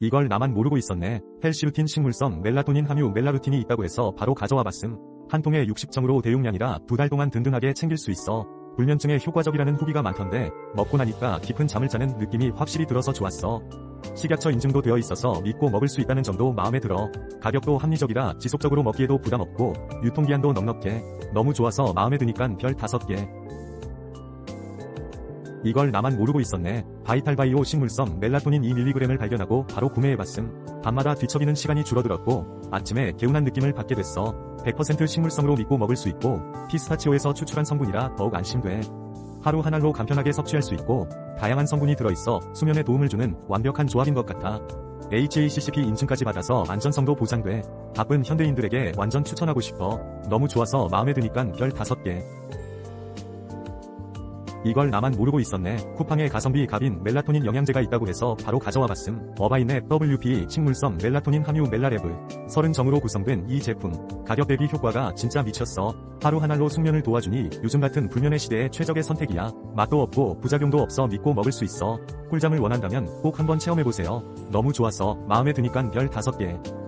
이걸 나만 모르고 있었네. 헬시루틴 식물성 멜라토닌 함유 멜라루틴이 있다고 해서 바로 가져와 봤음. 한 통에 60정으로 대용량이라 두 달 동안 든든하게 챙길 수 있어. 불면증에 효과적이라는 후기가 많던데 먹고 나니까 깊은 잠을 자는 느낌이 확실히 들어서 좋았어. 식약처 인증도 되어 있어서 믿고 먹을 수 있다는 점도 마음에 들어. 가격도 합리적이라 지속적으로 먹기에도 부담 없고 유통기한도 넉넉해. 너무 좋아서 마음에 드니깐 별 5개. 이걸 나만 모르고 있었네. 바이탈바이오 식물성 멜라토닌 2mg을 발견하고 바로 구매해봤음. 밤마다 뒤척이는 시간이 줄어들었고 아침에 개운한 느낌을 받게 됐어. 100% 식물성으로 믿고 먹을 수 있고 피스타치오에서 추출한 성분이라 더욱 안심돼. 하루 한 알로 간편하게 섭취할 수 있고 다양한 성분이 들어있어 수면에 도움을 주는 완벽한 조합인 것 같아. HACCP 인증까지 받아서 안전성도 보장돼. 바쁜 현대인들에게 완전 추천하고 싶어. 너무 좋아서 마음에 드니깐 별 5개. 이걸 나만 모르고 있었네. 쿠팡에 가성비 갑인 멜라토닌 영양제가 있다고 해서 바로 가져와 봤음. 어바인의 WP 식물성 멜라토닌 함유 멜라레브. 30정으로 구성된 이 제품. 가격 대비 효과가 진짜 미쳤어. 하루 한 알로 숙면을 도와주니 요즘 같은 불면의 시대에 최적의 선택이야. 맛도 없고 부작용도 없어 믿고 먹을 수 있어. 꿀잠을 원한다면 꼭 한번 체험해보세요. 너무 좋아서 마음에 드니깐 별 5개.